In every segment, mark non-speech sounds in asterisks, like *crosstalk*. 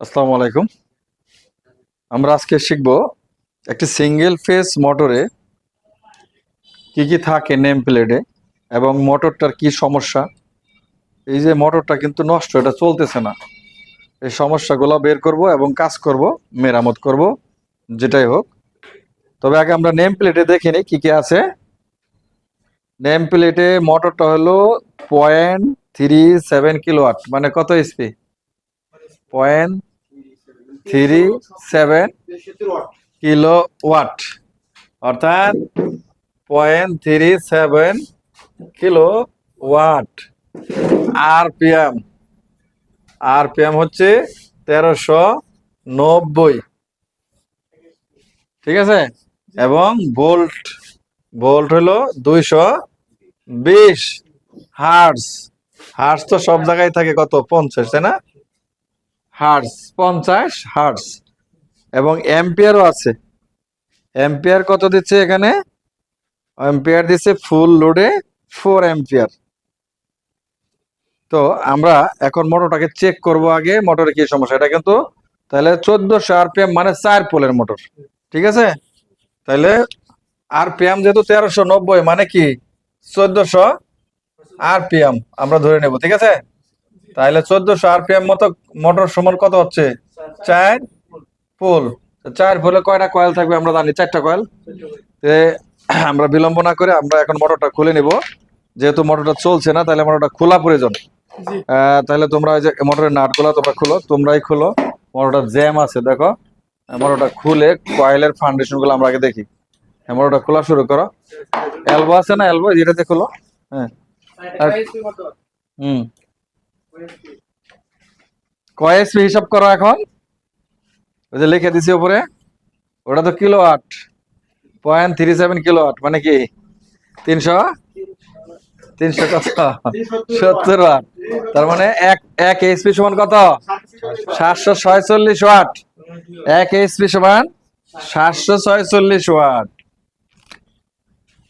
আসসালামু আলাইকুম। আমরা আজকে শিখব একটি সিঙ্গেল ফেস মোটরে কি কি থাকে নেম প্লেটে এবং মোটরটার কি সমস্যা। এই যে মোটরটা কিন্তু নষ্ট, এটা চলতেছে না। এই সমস্যাগুলো বের করব এবং কাজ করব, মেরামত করব, যেটাই হোক। তবে আগে আমরা নেম প্লেটে দেখে নিই কি কি আছে। নেম প্লেটে মোটরটা হলো পয়েন্ট থ্রি সেভেন কিলোয়াট মানে কত এসপি point three seven kilowatt. অর্থাৎ point three seven kilowatt. RPM. RPM হচ্ছে তেরোশো নব্বই। ঠিক আছে? এবং ভোল্ট। ভোল্ট হলো দুইশো বিশ হার্স হার্স তো সব জায়গায় থাকে কত? পঞ্চাশ, তাই না? হার্স, পঞ্চাশ হার্স। এবং এম্পিয়ারও আছে। এম্পিয়ার কত দিচ্ছে এখানে? এম্পিয়ার দিচ্ছে ফুল লোডে ফোর এম্পিয়ার তো আমরা এখন মোটরটাকে চেক করব আগে, মোটরে কি সমস্যা। এটা কিন্তু তাহলে চোদ্দশো আরপিএম মানে চার পোলের মোটর। ঠিক আছে? তাহলে আরপিএম যেহেতু তেরোশো নব্বই মানে কি? চোদ্দশো আরপিএম আমরা ধরে নেব, ঠিক আছে? তাহলে চোদ্দশো আরপিএম মতো মোটর সমান কত হচ্ছে? চার পোল চার পোলে কয়টা কয়েল থাকবে আমরা জানি চারটা কয়েল। তে আমরা বিলম্ব না করে আমরা এখন মোটরটা খুলে নিব। যেহেতু মোটরটা চলছে না তাহলে মোটরটা খোলা প্রয়োজন। তাহলে তোমরা ওই যে মোটরের নাটগুলো তোমরা খুলো তোমরাই খুলো। মোটরটা জ্যাম আছে দেখো। মোটরটা খুলে কয়েলের ফাউন্ডেশনগুলো আমরা আগে দেখি। হ্যাঁ, মোটরটা খোলা শুরু করো। এলবো আছে না এলবো যেটাতে খুলো। হ্যাঁ। হুম। কয় এসপি হিসাব করো এখন? ওই যে লিখে দিছি উপরে। ওটা তো কিলো আট পয়েন্ট থ্রি সেভেন কিলো আট মানে কি? তিনশো? তিনশো সত্তর ওয়াট তার মানে এক এক এইচপি সমান কত? সাতশো ছয়চল্লিশ ওয়াট এক এইচপি সমান সাতশো ছয়চল্লিশ ওয়াট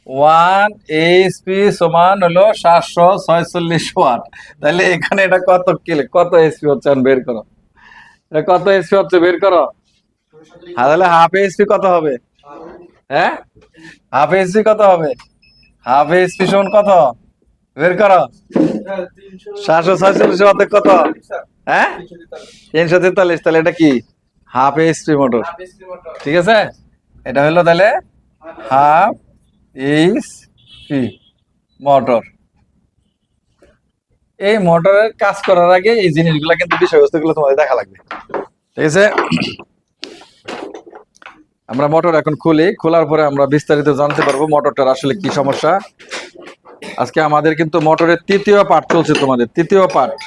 ওয়ান এইচপি সমান হলো সাতশো ছয়চল্লিশ ওয়াট। তাহলে এখানে এটা কত কিলো কত এইচপি হচ্ছে? বের করো। এটা কত এইচপি হচ্ছে? বের করো। হ্যাঁ তাহলে হাফ এইচপি কত হবে? হ্যাঁ? হাফ এইচপি কত হবে? হাফ এইচপি সমান কত? বের করো। সাতশো ছয়চল্লিশ ওয়াটে কত? হ্যাঁ? তিনশো তেতাল্লিশ। তাহলে এটা কি? Half HP motor. ঠিক আছে? এটা হলো তাহলে হাফ এইচপি মোটর। এই মোটরের কাজ করার আগে এই জিনিসগুলো কিন্তু বিষয়বস্তুগুলো তোমাদের দেখা লাগবে। ঠিক আছে? আমরা মোটর এখন খুলি। খোলার পরে আমরা বিস্তারিত জানতে পারব মোটরটার আসলে কি সমস্যা। আজকে আমাদের কিন্তু মোটরের তৃতীয় পার্ট চলছে তোমাদের। তৃতীয় পার্ট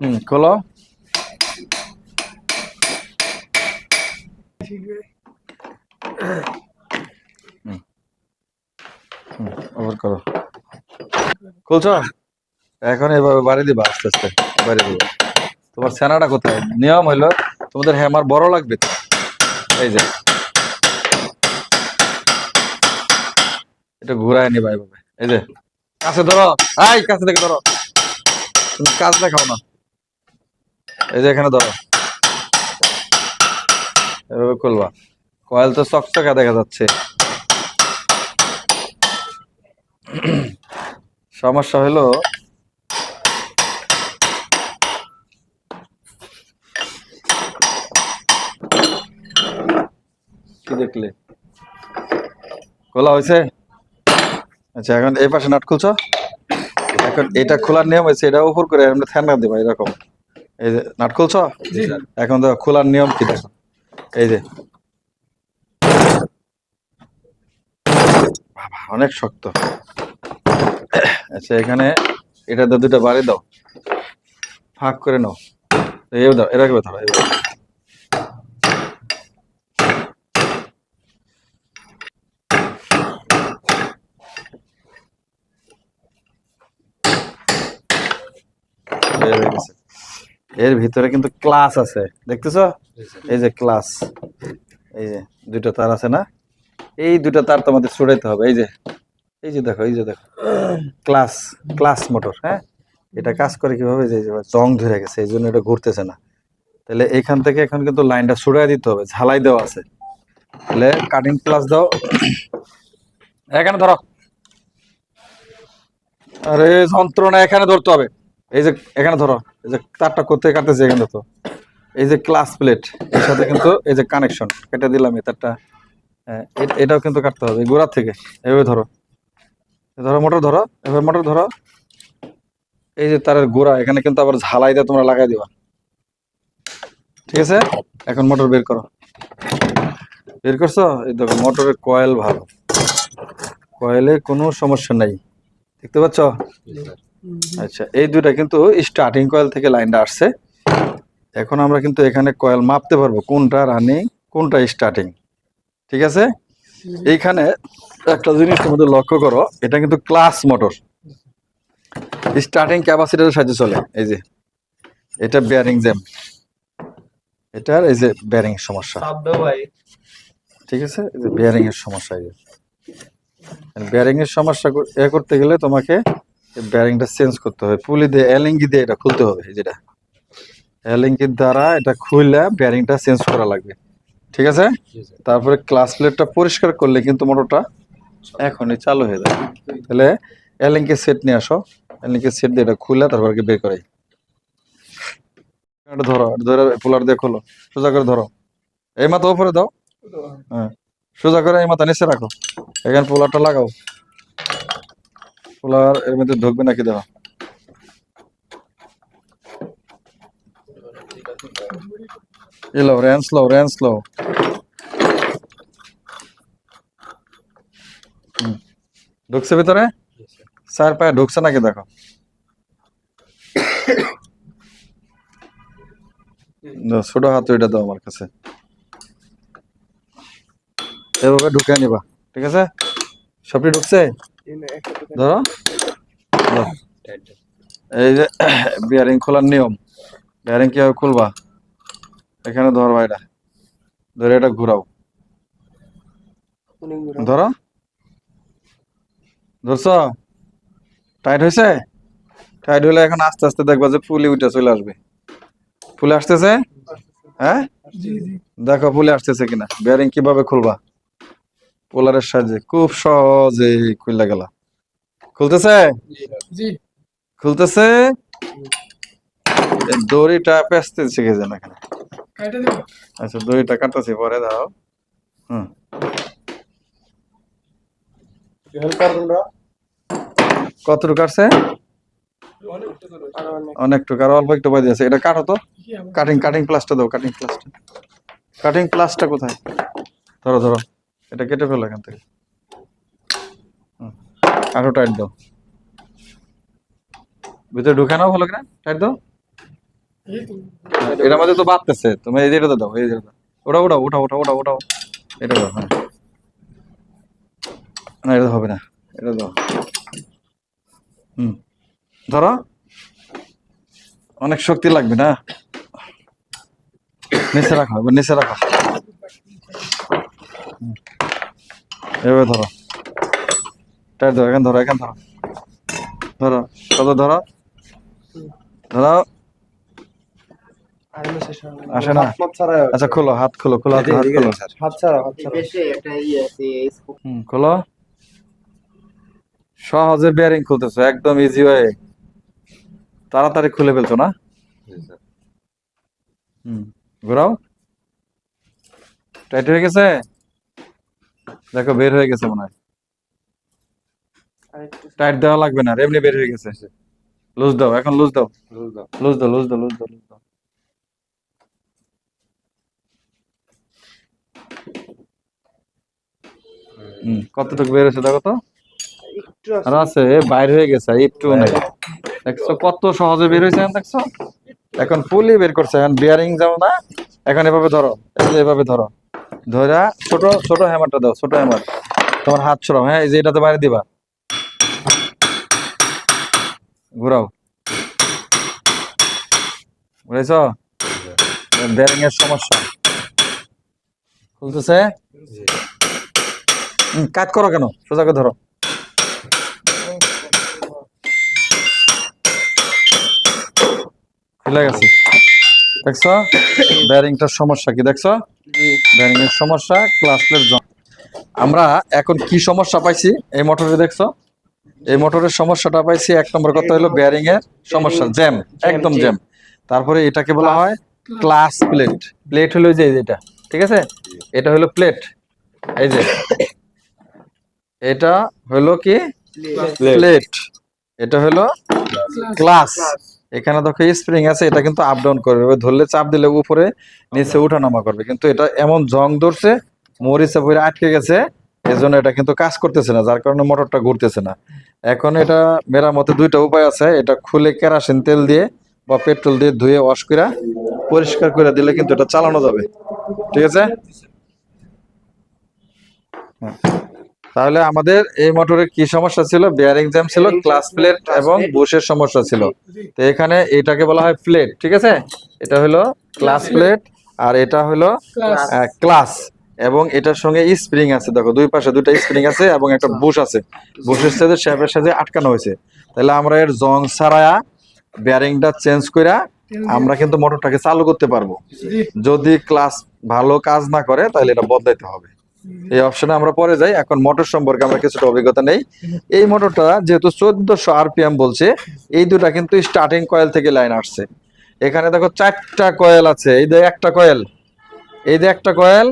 হুম, খোলো। ওভার করো। খুলছো এখন এভাবে বাড়ি দিবা আস্তে আস্তে, বাড়ি দিবা। তোমার সেনাটা কোথায়? নিয়ম হইল তোমাদের হ্যামার বড় লাগবে। এই যে। এটা ঘুরায় নিবা এভাবে। এই যে, কাছে ধরো। এই, কাছে থেকে ধরো। তুমি কাজ দেখাও না। এই যে এখানে ধরো। এভাবে খুলবা। কয়েল তো চকচকা দেখা যাচ্ছে। সমস্যা হলো কি দেখলে? খোলা হয়েছে? আচ্ছা এখন এই পাশে নাট খুলছো? এখন এটা খোলার নিয়ম হয়েছে এটা উপর করে আমরা ফ্যান দেবো এরকম। এই যে নাট খুলছো? এখন দেখো খোলার নিয়ম কি দেখো? এই যে। বাবা, অনেক শক্ত। আচ্ছা এখানে এটা দুটো বাড়ি দাও। ফাঁক করে নাও। এই দাও এরকম ধরো। বের হয়ে গেছে। এর ভিতরে কিন্তু ক্লাস আছে, দেখতেছো? এই যে ক্লাস, এই যে দুটো তার আছে না? এই দুটো তার তোমাদের ছুটাইতে হবে, এই যে এই যে দেখো, এই যে দেখো, ক্লাস ক্লাস মোটর হ্যাঁ? এটা কাজ করে কীভাবে? যে জং ধরে গেছে, এই জন্য এটা ঘুরতেছে না। তাহলে এখান থেকে এখন কিন্তু লাইনটা ছুড়াই দিতে হবে, ঝালাই দেওয়া আছে। তাহলে কাটিং প্লাস দাও। এখানে ধরো। আরে, যন্ত্রণা এখানে ধরতে হবে। এই যে এখানে ধরো, এই যে তারটা করতে কাটতেছে এখানে তো? এই যে ক্লাস প্লেট, এর সাথে কিন্তু এই যে কানেকশন কেটে দিলাম এই তারটা। এটাও কিন্তু কাটতে হবে, গোড়া থেকে। এভাবে ধরো। ধরো, মোটর ধরো, এভাবে মোটর ধরো। এই যে তারের গোড়া, এখানে কিন্তু আবার ঝালাই দিয়ে তোমরা লাগাই দিবা। ঠিক আছে? এখন মোটর বের করো। বের করছ? এই দেখো, মোটরের কয়েল ভালো। কয়েলে কোনো সমস্যা নাই। দেখতে পাচ্ছ? আচ্ছা এই দুইটা কিন্তু স্টার্টিং কয়েল থেকে লাইনটা আসছে। এখন আমরা কিন্তু এখানে কয়েল মাপতে পারব কোনটা রানিং কোনটা স্টার্টিং ঠিক আছে? এইখানে একটা জিনিস তোমাদের লক্ষ্য করো এটা কিন্তু ক্লাস মোটর স্টার্টিং ক্যাপাসিটারের সাহায্যে চলে এই যে। এটা বেয়ারিং জ্যাম এটার এই যে বেয়ারিং সমস্যা। ঠিক আছে? এই যে বেয়ারিং এর সমস্যা এই যে। বেয়ারিং এর সমস্যা এ করতে গেলে তোমাকে বেয়ারিংটা চেঞ্জ করতে হবে। পুলি দিয়ে এলিঙ্গি দিয়ে এটা খুলতে হবে যেটা। এলিঙ্গির দ্বারা এটা খুলে বেয়ারিংটা চেঞ্জ করা লাগবে। ঠিক আছে? তারপরে ক্লাস প্লেটটা পরিষ্কার করলে কিন্তু মোটরটা এখনই চালু হয়ে যাবে। তাহলে এলিঙ্কে সেট নিয়ে আসো। এলিঙ্কে সেট দিয়ে এটা খুলে তারপর বের করাই ধরো ধরে পোলার দিয়ে খোলো। সোজা করে ধরো। এই মাথা উপরে দাও। হ্যাঁ। সোজা করে এই মাথা নিচে রাখো। এখানে পোলারটা লাগাও। পোলার এর মধ্যে ঢুকবে নাকি দেখো। এলো রেন স্লো রেন স্লো ঢুকছে ভিতরে? চার পায়ে ঢুকছে নাকি দেখো। ছোট হাত ওইটা দাও আমার কাছে। এভাবে ঢুকে নিবা, ঠিক আছে? সবটি ঢুকছে? ধরো। এই যে *coughs* বিয়ারিং খোলার নিয়ম। বিয়ারিং কীভাবে খুলবা? এখানে ধরবা এটা ধরে এটা ঘুরাও। ধরো। ধরছ? টাইট হয়েছে? টাইট হলে এখন আস্তে আস্তে দেখবা যে ফুলি উঠে চলে আসবে। ফুলে আসতেছে? হ্যাঁ? দেখো ফুলে আসতেছে কিনা। বেয়ারিং কীভাবে খুলবা? পোলারের সাহায্যে। খুব সহজে খুললে গেল। খুলতেছে? খুলতেছে? দড়িটা পেঁচতে শিখেছে না এখানে। আচ্ছা দড়িটা কাটতেছি পরে দাও। হুম। কতটুকু কাটছে? অনেকটুকু আর অল্প একটু আছে। এটা কাটো তো। কাটিং কাটিং প্লাসটা দাও কাটিং প্লাসটা কাটিং প্লাসটা কোথায়? ধরো ধরো। এটা কেটে ফেলো এখান থেকে। আরও টাইট দাও। ভিতরে ঢুকে নাও ভালো কিনা টাইট দাও। এটার মধ্যে তো বাড়তেছে তুমি এই যে এটা দাও, এই যে এটা দাও। ওটা ওটা ওটা ওটা ওটা ওটাও। এটা দাও হ্যাঁ। না, এটা হবে না। এটা দাও। হুম। ধরো। অনেক শক্তি লাগবে না? নিচে রাখো নিচে রাখো। এভাবে ধরো। টাইট ধরো এখানে ধরো এখানে ধরো। ধরো কত ধরো। ধরো। আসে না? আচ্ছা খোলো হাত খোলো খোলো হাত হাত খোলো। হাত ছাড়া খোলো। সহজে বেয়ারিং খুলতেছো একদম ইজি ওয়ে তাড়াতাড়ি খুলে ফেলছো না? হুম ঘোরাও। টাইট হয়ে গেছে? দেখো বের হয়ে গেছে মনে হয়। টাইট দেওয়া লাগবে না এমনি বের হয়ে গেছে লুজ দাও এখন লুজ দাও। লুজ দাও লুজ দাও লুজ দাও লুজ দাও হুম কতটুকু বের হয়েছে দেখো তো? আর আছে বাইর হয়ে গেছে একটু নেই। দেখছ কত সহজে বের হয়েছে এখন দেখছ? এখন ফুলি বের করছে এখন বিয়ারিং যাও না। এখন এভাবে ধরো এই এভাবে ধরো। ধরা ছোট ছোট হ্যামারটা দাও, ছোট হ্যামার তোমার হাত ছড়াও হ্যাঁ এই যে এটাতে বাইরে দিবা। ঘুরাও। বুঝেছ? বেয়ারিং এর সমস্যা। খুলতেছে? কাট করো কেন? সোজাকে ধরো। খুলে গেছে। দেখছ? ব্যারিংটার সমস্যা কি দেখছ? ব্যারিং এর সমস্যা ক্লাস প্লেট জং আমরা এখন কি সমস্যা পাইছি? এই মোটরে দেখছ? এই মোটরের সমস্যাটা পাইছি এক নম্বর কথা হলো ব্যারিং এর সমস্যা জ্যাম একদম জ্যাম। তারপরে এটাকে বলা হয় ক্লাস প্লেট প্লেট হলো যে এটা ঠিক আছে? এটা হলো প্লেট এই যে। এটা হলো কি? প্লেট এটা হলো ক্লাস এখানে দেখো স্প্রিং আছে এটা কিন্তু আপ ডাউন করবে। ধরলে চাপ দিলে উপরে নিচে উঠানামা করবে। কিন্তু এটা এমন জং ধরছে মরিচে ভরে আটকে গেছে এজন্য এটা কিন্তু কাজ করতেছে না যার কারণে মোটরটা ঘুরতেছে না। এখন এটা মেরামতে দুইটা উপায় আছে এটা খুলে কেরাসিন তেল দিয়ে বা পেট্রোল দিয়ে ধুয়ে ওয়াশ করে পরিষ্কার করে দিলে কিন্তু এটা চালানো যাবে। ঠিক আছে? হ্যাঁ। তাহলে আমাদের এই মোটরের কি সমস্যা ছিল? বেয়ারিং জ্যাম ছিল ক্লাস প্লেট এবং বুশের সমস্যা ছিল। তো এখানে এটাকে বলা হয় প্লেট ঠিক আছে? এটা হলো ক্লাস প্লেট আর এটা হলো ক্লাস এবং এটার সঙ্গে স্প্রিং আছে। দেখো দুই পাশে দুইটা স্প্রিং আছে এবং একটা বুশ আছে। বুশের সাথে শ্যাপের সাথে আটকানো হয়েছে। তাহলে আমরা এর জং ছাড়ায়া বেয়ারিংটা চেঞ্জ করে আমরা কিন্তু মোটরটাকে চালু করতে পারব। যদি ক্লাস ভালো কাজ না করে তাহলে এটা বদলাইতে হবে। এই অপশনে আমরা পরে যাই। এখন মোটর সম্পর্কে আমরা কিছুটা অভিজ্ঞতা নেই। এই মোটরটা যেহেতু চোদ্দশো আরপিএম বলছে এই দুটা কিন্তু স্টার্টিং কয়েল থেকে লাইন আসছে। এখানে দেখো চারটা কয়েল আছে। এই যে একটা কয়েল এই যে একটা কয়েল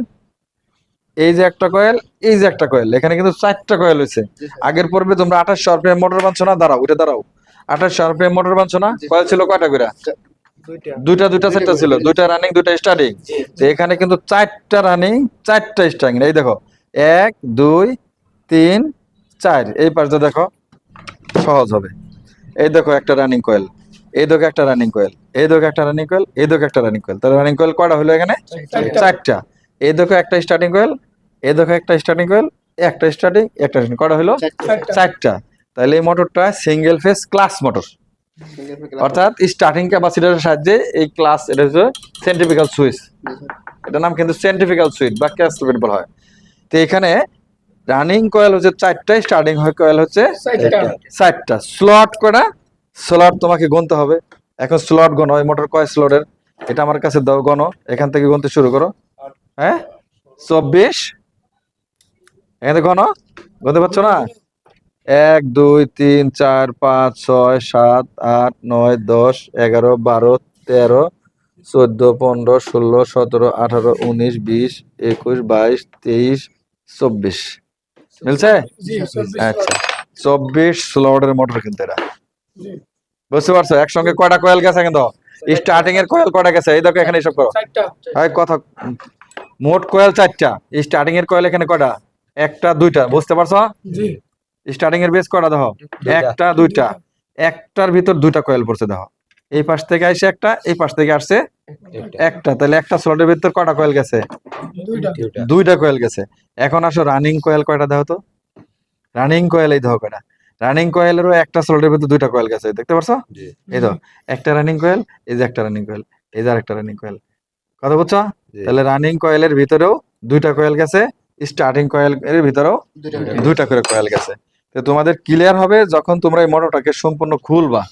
এই যে একটা কয়েল এই যে একটা কয়েল এখানে কিন্তু চারটা কয়েল হয়েছে। আগের পর্বে তোমরা আঠাশশো আরপিএম মোটর বানছো না? দাঁড়াও উঠে দাঁড়াও। আঠাশশো আরপিএম মোটর বানছো না? কয়েল ছিল কয়টা করে দুইটা। দুইটা সেটটা ছিল দুইটা রানিং দুইটা স্টার্টিং তো এখানে কিন্তু চারটা রানিং চারটা স্টার্টিং এই দেখো এক দুই তিন চার। এই পাশটা দেখো সহজ হবে। এই দেখো একটা রানিং কয়েল এই দেখো একটা রানিং কয়েল এই দেখো একটা রানিং কয়েল এই দেখো একটা রানিং কয়েল তাহলে রানিং কয়েল কয়টা হলো এখানে? চারটা। এই দেখো একটা স্টার্টিং কয়েল এই দেখো একটা স্টার্টিং কয়েল একটা স্টার্টিং একটা। কয়টা হলো? চারটা। তাহলে এই মোটরটা সিঙ্গেল ফেস ক্লাস মোটর অর্থাৎ স্টার্টিং ক্যাপাসিটারের সাহায্যে এই ক্লাস এটা হচ্ছে সেন্ট্রিফিক্যাল সুইচ এটার নাম কিন্তু সেন্ট্রিফিক্যাল সুইচ বা ক্যাসলেট বলা হয়। তো এখানে রানিং কয়েল হচ্ছে চারটা স্টার্টিং কয়েল হচ্ছে চারটা। স্লট করা স্লট তোমাকে গুনতে হবে। এখন স্লট গণ এই মোটর কয় স্লটের এটা আমার কাছে দাও গণ। এখান থেকে গুনতে শুরু করো। হ্যাঁ? চব্বিশ। এখানে গণ। গুনতে পারছ না? এক দুই তিন চার পাঁচ ছয় সাত আট নয় দশ এগারো বারো তেরো চোদ্দ পনেরো ষোলো সতেরো আঠারো উনিশ বিশ একুশ বাইশ তেইশ চব্বিশ। মিলছে? আচ্ছা। চব্বিশ স্লটের মোটর কিন্তু এটা বুঝতে পারছ? একসঙ্গে কয়টা কয়েল গেছে কিন্তু? স্টার্টিং এর কয়েল কয়টা গেছে? এই দেখো এখানে এসব করো। এই কথা মোট কয়েল চারটা। স্টার্টিং এর কয়েল এখানে কয়টা? একটা দুইটা। বুঝতে পারছ? স্টার্টিং এর বেস কয়টা দেখো? একটা দুইটা। একটার ভিতর দুইটা কয়েল পড়ছে দেখো। এই পাশ থেকে আসে একটা এই পাশ থেকে আসছে একটা। তাহলে একটা স্লটের ভিতর কয়টা কয়েল গেছে? দুইটা। কয়েল গেছে। এখন আসো রানিং কয়েল কয়টা দেখো তো? রানিং কয়েল এই দেখো কয়টা। রানিং কয়েলেরও একটা স্লটের ভিতর দুইটা কয়েল গেছে দেখতে পারছ? এই তো একটা রানিং কয়েল এই যে একটা রানিং কয়েল এই যে আরেকটা রানিং কয়েল কথা বুঝছ? তাহলে রানিং কয়েলের ভিতরেও দুইটা কয়েল গেছে স্টার্টিং কয়েল এর ভিতরেও দুইটা করে কয়েল গেছে। তো তোমাদের ক্লিয়ার হবে যখন তোমরা এই মোটরটাকে সম্পূর্ণ খুলবা।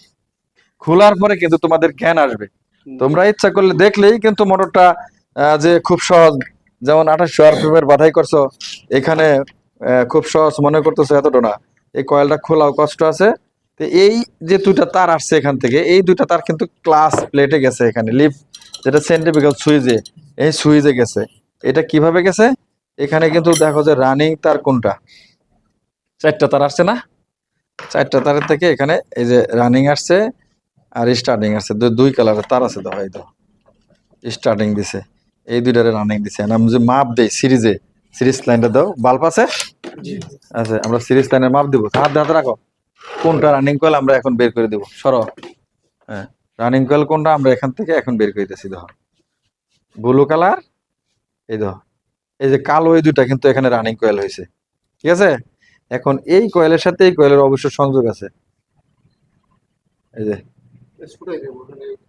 খোলার পরে কিন্তু তোমাদের জ্ঞান আসবে। তোমরা ইচ্ছা করলে দেখলেই কিন্তু মোটরটা যে খুব সহজ যেমন আঠাশশো আরপিএম এর বাধাই করছ এখানে খুব সহজ মনে করতেছো এতটা না। এই কয়েলটা খোলাও কষ্ট আছে। তো এই যে দুইটা তার আসছে এখান থেকে এই দুইটা তার কিন্তু ক্লাস প্লেটে গেছে এখানে লিপ যেটা সেন্টিফিক্যাল সুইজে এই সুইজে গেছে। এটা কীভাবে গেছে? এখানে কিন্তু দেখো যে রানিং তার কোনটা। চারটা তার আসছে না? চারটা তারের থেকে এখানে এই যে রানিং আসছে আর স্টার্টিং আসছে। দুই কালারের তার আছে তো হয়তো স্টার্টিং দিছে। এই দুইটারে রানিং দিছে। আমি যে মাপ দেই সিরিজে সিরিজ লাইনটা দাও। বাল্ব আছে? আচ্ছা আমরা সিরিজ লাইনের মাপ দিব। হাত হাতে রাখো। কোনটা রানিং কয়েল আমরা এখন বের করে দেব? সরো। হ্যাঁ রানিং কয়েল কোনটা আমরা এখান থেকে এখন বের করে দিতেছি দেখো ব্লু কালার এই দেখো এই যে কালো এই দুইটা কিন্তু এখানে রানিং কয়েল হয়েছে ঠিক আছে? এখন এই কয়েলের সাথে এই কয়েলের অবশ্য সংযোগ আছে। এই যে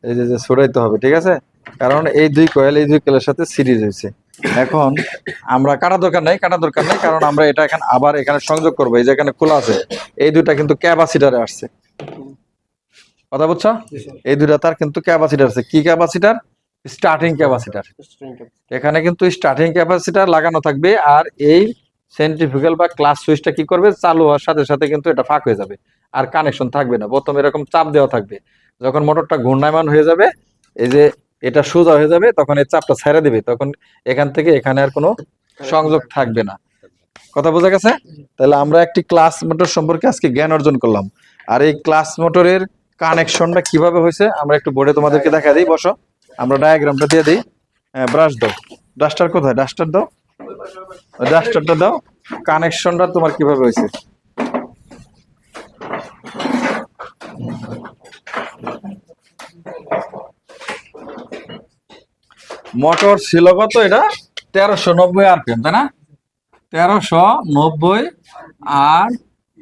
এই যে যে ছড়াইতে হবে ঠিক আছে? কারণ এই দুই কয়েল এই দুই কয়েলের সাথে সিরিজ হয়েছে। এখন আমরা কাটা দরকার নাই কাটা দরকার নাই কারণ আমরা এটা এখন আবার এখানে সংযোগ করব। এই যে এখানে খোলা আছে এই দুইটা কিন্তু ক্যাপাসিটারে আসছে। কথা বুঝছ? এই দুইটা তার কিন্তু ক্যাপাসিটার আছে। কি ক্যাপাসিটার? Starting capacitor. এখানে কিন্তু স্টার্টিং ক্যাপাসিটার লাগানো থাকবে আর এই সেন্ট্রিফিউগাল বা ক্লাস সুইচটা কি করবে? চালু হওয়ার সাথে সাথে কিন্তু এটা ফাঁক হয়ে যাবে। আর কানেকশন থাকবে না। প্রথম এরকম চাপ দেওয়া থাকবে। যখন মোটরটা ঘূর্ণায়মান হয়ে যাবে, এই যে এটা সোজা হয়ে যাবে, তখন এই চাপটা ছেড়ে দিবে। তখন এখান থেকে এখানে আর কোনো সংযোগ থাকবে না। কথা বোঝা গেছে? তাহলে আমরা একটি ক্লাস মোটর সম্পর্কে আজকে জ্ঞান অর্জন করলাম। আর এই ক্লাস মোটরের কানেকশনটা কীভাবে হয়েছে, আমরা একটু বোর্ডে তোমাদেরকে দেখা দিই। বসো। আমরা ডায়াগ্রামটা দিয়ে দিই। ব্রাশ দাও। ডাস্টার কোথায়? ডাস্টার দাও। ডাস্টারটা দাও। কানেকশনটা তোমার কীভাবে হয়েছে? মোটর ছিল কত এটা? তেরোশো নব্বই আরপিএম তাই না? তেরোশো নব্বই আর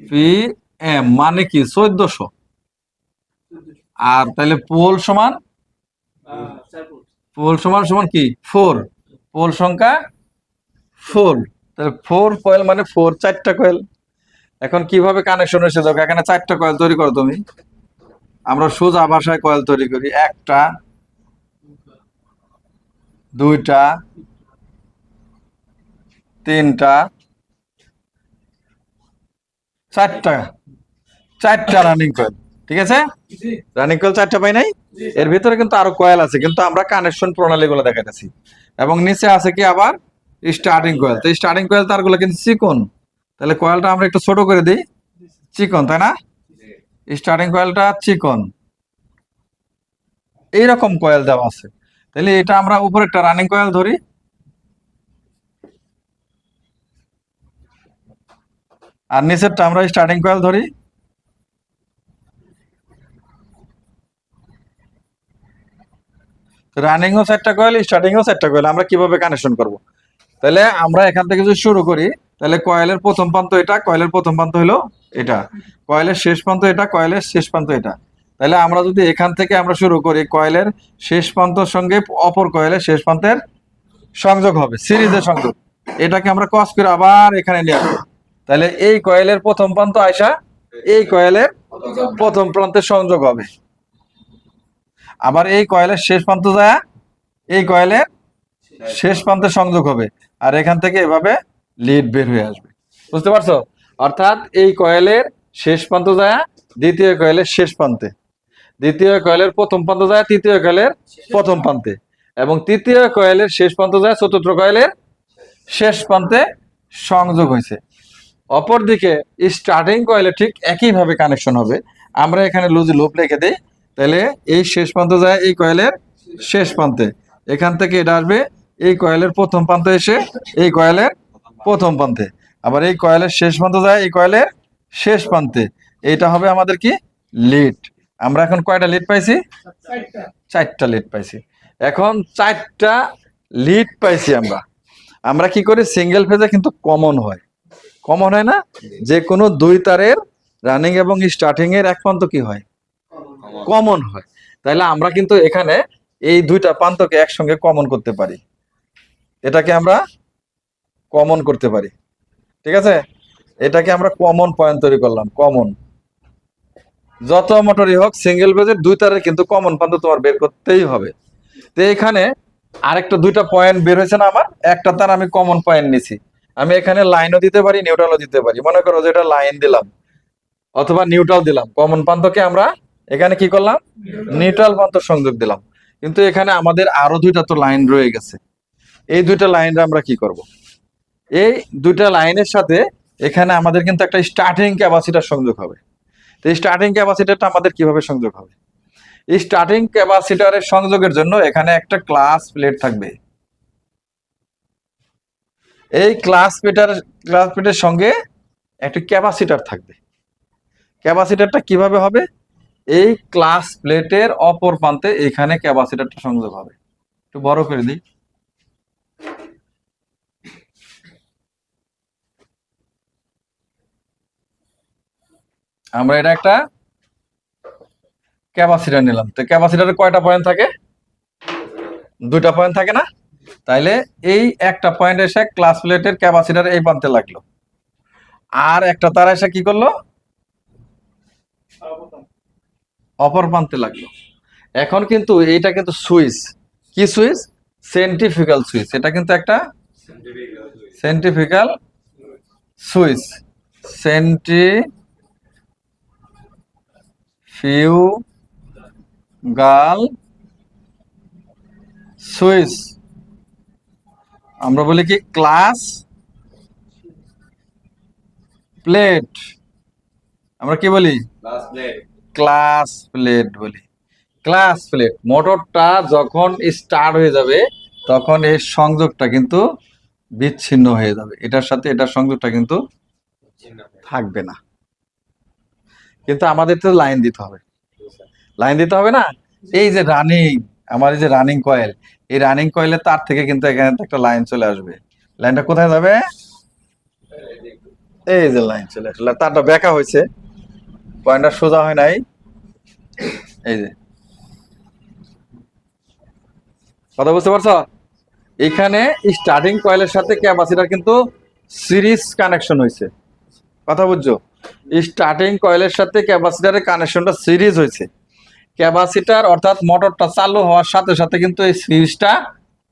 পি এম মানে কি? চোদ্দশো। আর তাহলে পোল সমান? পোল। সমান সমান কি? ফোর পোল সংখ্যা ফোর। তাহলে ফোর কয়েল মানে ফোর, চারটা কয়েল। এখন কীভাবে কানেকশন এসে দেখো, এখানে চারটা কয়েল তৈরি করো তুমি। আমরা সোজা ভাষায় কয়েল তৈরি করি। একটা, দুইটা, তিনটা, চারটা। চারটা রানিং কয়েল ঠিক আছে? রানিং কয়েল চারটা পাই নাই? এর ভিতরে কিন্তু আরও কয়েল আছে, কিন্তু আমরা কানেকশন প্রণালী গুলো দেখাইতেছি। এবং নিচে আছে কি আবার? স্টার্টিং কয়েল তো স্টার্টিং কয়েল তারগুলো কিন্তু চিকন। তাহলে কয়েলটা আমরা একটু ছোট করে দিই। চিকন, তাই না? স্টার্টিং কয়েলটা চিকন। এইরকম কয়েল দেওয়া আছে। তাহলে এটা আমরা উপরে একটা রানিং কয়েল ধরি। আর নিচেরটা আমরা স্টার্টিং কয়েল ধরি। রানিং ও চারটা কয়েল স্টার্টিং ও চারটা কয়েল আমরা কীভাবে কানেকশন করব? তাহলে আমরা এখান থেকে যদি শুরু করি, তাহলে কয়েলের প্রথম প্রান্ত এটা, কয়েলের প্রথম প্রান্ত হলো এটা। কয়েলের শেষ প্রান্ত এটা, কয়েলের শেষ প্রান্ত এটা। তাহলে আমরা যদি এখান থেকে আমরা শুরু করি, কয়েলের শেষ প্রান্তর সঙ্গে অপর কয়েলের শেষ প্রান্তের সংযোগ হবে, সিরিজের সংযোগ। এটাকে আমরা কস করে আবার এখানে নিয়ে আসব। তাহলে এই কয়েলের প্রথম প্রান্ত আয়সা এই কয়েলের প্রথম প্রান্তের সংযোগ হবে। আবার এই কয়েলের শেষ প্রান্ত যায়, এই কয়েলের শেষ প্রান্তে সংযোগ হবে। আর এখান থেকে এভাবে লিড বের হয়ে আসবে। বুঝতে পারছ? অর্থাৎ এই কয়েলের শেষ প্রান্ত যায় দ্বিতীয় কয়েলের শেষ প্রান্তে। দ্বিতীয় কয়েলের প্রথম প্রান্ত যায় তৃতীয় কয়েলের প্রথম প্রান্তে। এবং তৃতীয় কয়েলের শেষ প্রান্ত যায় চতুর্থ কয়েলের শেষ প্রান্তে সংযোগ হয়েছে। অপরদিকে স্টার্টিং কয়েলে ঠিক একইভাবে কানেকশন হবে। আমরা এখানে লুজ লুপ রেখে দিই। তাহলে এই শেষ প্রান্ত যায় এই কয়েলের শেষ প্রান্তে। এখান থেকে এটা আসবে এই কয়েলের প্রথম প্রান্তে এসে এই কয়েলের প্রথম প্রান্তে। আবার এই কয়েলের শেষ প্রান্ত যায়, এই কয়েলের শেষ প্রান্তে। এইটা হবে আমাদের কি? লিড। আমরা এখন কয়টা লিড পাইছি? চারটা লিড পাইছি। এখন চারটা লিড পাইছি আমরা। আমরা কি করি? সিঙ্গেল ফেজে কিন্তু কমন হয়। কমন হয় না? যে কোনো দুই তারের রানিং এবং স্টার্টিং এর এক প্রান্ত কি হয়? কমন হয়। তাহলে আমরা কিন্তু এখানে এই দুইটা প্রান্তকে একসঙ্গে কমন করতে পারি। এটাকে আমরা কমন করতে পারি। ঠিক আছে? এটাকে আমরা কমন পয়েন্ট তৈরি করলাম কমন যত মোটরই হোক সিঙ্গেল পেজের দুই তারের কিন্তু কমন প্রান্ত তোমার বের করতেই হবে। তো এখানে আরেকটা দুইটা পয়েন্ট বের হয়েছে না আমার? একটা তার আমি কমন পয়েন্ট নিছি। আমি এখানে লাইনও দিতে পারি নিউট্রালও দিতে পারি। মনে করো যে এটা লাইন দিলাম অথবা নিউট্রাল দিলাম। কমন প্রান্তকে আমরা এখানে কি করলাম? নিউট্রাল প্রান্ত সংযোগ দিলাম। কিন্তু এখানে আমাদের আরও দুইটা তো লাইন রয়ে গেছে। এই দুইটা লাইনটা আমরা কি করব? এই দুইটা লাইনের সাথে এখানে আমাদের কিন্তু একটা স্টার্টিং ক্যাপাসিটার সংযোগ হবে। তো এই স্টার্টিং ক্যাপাসিটারটা আমাদের কীভাবে সংযোগ হবে? এই স্টার্টিং ক্যাপাসিটারের সংযোগের জন্য এখানে একটা ক্লাস প্লেট থাকবে। এই ক্লাস প্লেটার ক্লাস প্লেটের সঙ্গে একটা ক্যাপাসিটার থাকবে। ক্যাপাসিটারটা কীভাবে হবে? এই ক্লাস প্লেটের অপর প্রান্তে এখানে ক্যাপাসিটারটা সংযোগ হবে। একটু বড় করে দিই। আমরা এটা একটা ক্যাপাসিটার নিলাম। তো ক্যাপাসিটারে কয়টা পয়েন্ট থাকে? দুইটা পয়েন্ট থাকে না? তাইলে এই একটা পয়েন্ট এসে ক্লাস প্লেটের ক্যাপাসিটার এই প্রান্তে লাগল। আর একটা তারা এসে কি করল? অপর প্রান্তে লাগল। এখন কিন্তু এইটা কিন্তু সুইচ। কি সুইচ? সেন্টিফিক্যাল সুইচ। এটা কিন্তু একটা সেন্টিফিক্যাল সুইচ। Centrifugal switch. আমরা বলি কি ক্লাস প্লেট। আমরা কি বলি? Class plate. বলি। Class plate. মোটরটা যখন স্টার্ট হয়ে যাবে তখন এই সংযোগটা কিন্তু বিচ্ছিন্ন হয়ে যাবে। এটার সাথে এটার সংযোগটা কিন্তু থাকবে না। কিন্তু আমাদের তো লাইন দিতে হবে। লাইন দিতে হবে না? এই যে রানিং আমার এই যে রানিং কয়েল এই রানিং কয়েলের তার থেকে কিন্তু এখানে একটা লাইন চলে আসবে। লাইনটা কোথায় যাবে? এই যে লাইন চলে আসলে। তারটা বেঁকা হয়েছে। পয়েন্টটা সোজা হয় নাই। এই যে। কথা বুঝতে পারছ? এখানে স্টার্টিং কয়েলের সাথে ক্যাপাসিটার কিন্তু সিরিজ কানেকশন হয়েছে। কথা বুঝছ? স্টার্টিং কয়েলের সাথে ক্যাপাসিটারের কানেকশনটা সিরিজ হয়েছে। ক্যাপাসিটার অর্থাৎ মোটরটা চালু হওয়ার সাথে সাথে কিন্তু এই সুইচটা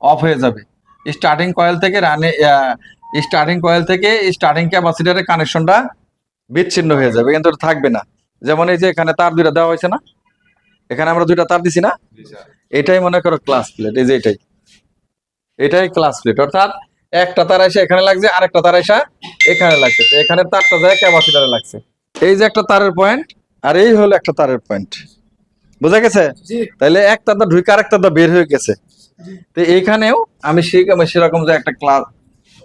অফ হয়ে যাবে। স্টার্টিং কয়েল থেকে রানে স্টার্টিং কয়েল থেকে স্টার্টিং ক্যাপাসিটারের কানেকশনটা বিচ্ছিন্ন হয়ে যাবে কিন্তু ওটা থাকবে না। যেমন এই যে এখানে তার দুইটা দেওয়া হয়েছে না? এখানে আমরা দুইটা তার দিছি না? এটাই মনে করো ক্লাস প্লেট এই যে এটাই। এটাই ক্লাস প্লেট অর্থাৎ একটা তার এসে এখানে লাগছে আরেকটা তার এসে এখানে লাগছে। এখানে তারটা যায় ক্যাপাসিটারে লাগছে। এই যে একটা তারের পয়েন্ট আর এই হলো একটা তারের পয়েন্ট বোঝা গেছে? তাহলে একটা তো ঢুকে আরেকটা তো বের হয়ে গেছে। তো এইখানেও আমি সেই আমি সেরকম যে একটা ক্লাস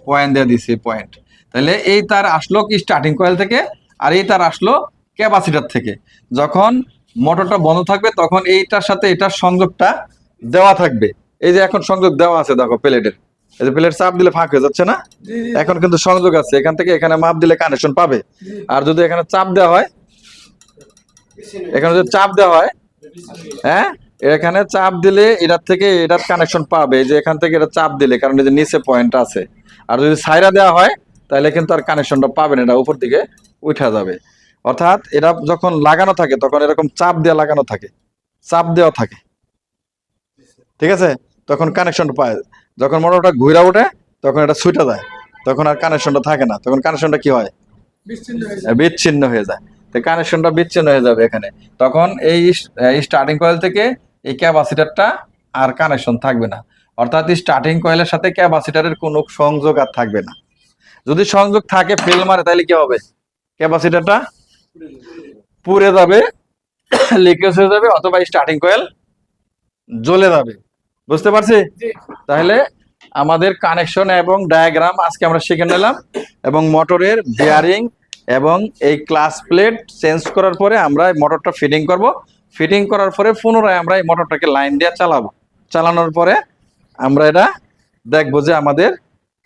পয়েন্ট দিয়ে দিছি পয়েন্ট তাহলে এই তার আসলো কি স্টার্টিং কয়েল থেকে আর এই তার আসলো ক্যাপাসিটার থেকে। যখন মোটরটা বন্ধ থাকবে তখন এইটার সাথে এটার সংযোগটা দেওয়া থাকবে। এই যে এখন সংযোগ দেওয়া আছে দেখো প্লেটের। এই যে প্লেট চাপ দিলে ফাঁক হয়ে যাচ্ছে না? এখন কিন্তু সংযোগ আছে এখান থেকে এখানে মাপ দিলে কানেকশন পাবে। আর যদি এখানে চাপ দেওয়া হয় এখানে যদি চাপ দেওয়া হয় হ্যাঁ? এখানে চাপ দিলে এটার থেকে এটার কানেকশন পাবে যে এখান থেকে এটা চাপ দিলে কারণ এই যে নিচে পয়েন্ট আছে। আর যদি সাইরা দেওয়া হয় তাহলে কিন্তু আর কানেকশনটা পাবে না এটা উপর দিকে উঠা যাবে। অর্থাৎ এটা যখন লাগানো থাকে তখন এরকম চাপ দেওয়া লাগানো থাকে চাপ দেওয়া থাকে। ঠিক আছে? তখন কানেকশনটা পায়। যখন মোটরটা ঘুরা ওঠে তখন এটা ছুটে যায় তখন আর কানেকশনটা থাকে না। তখন কানেকশনটা কি হয়? বিচ্ছিন্ন বিচ্ছিন্ন হয়ে যায়। তো কানেকশনটা বিচ্ছিন্ন হয়ে যাবে এখানে। তখন এই স্টার্টিং কয়েল থেকে এই ক্যাপাসিটারটা আর কানেকশন থাকবে না। অর্থাৎ স্টার্টিং কয়েলের সাথে ক্যাপাসিটারের কোনো সংযোগ আর থাকবে না। যদি সংযোগ থাকে ফেল মারে তাহলে কি হবে? ক্যাপাসিটারটা পুড়ে যাবে *coughs* লিকেজ হয়ে যাবে অথবা স্টার্টিং কয়েল জ্বলে যাবে। বুঝতে পারছি? তাহলে আমাদের কানেকশন এবং ডায়াগ্রাম আজকে আমরা শিখে নিলাম এবং মোটরের বিয়ারিং এবং এই ক্লাস প্লেট চেঞ্জ করার পরে আমরা মোটরটা ফিটিং করব। ফিটিং করার পরে পুনরায় আমরা এই মোটরটাকে লাইন দিয়ে চালাবো। চালানোর পরে আমরা এটা দেখব যে আমাদের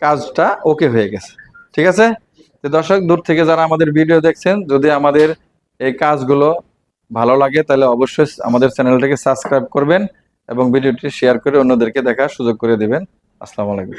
কাজটা ওকে হয়ে গেছে। ঠিক আছে? তো দর্শক দূর থেকে যারা আমাদের ভিডিও দেখছেন যদি আমাদের এই কাজগুলো ভালো লাগে তাহলে অবশ্যই আমাদের চ্যানেলটাকে সাবস্ক্রাইব করবেন। এবং ভিডিওটি শেয়ার করে অন্যদেরকে দেখার সুযোগ করে দেবেন। আসসালামু আলাইকুম।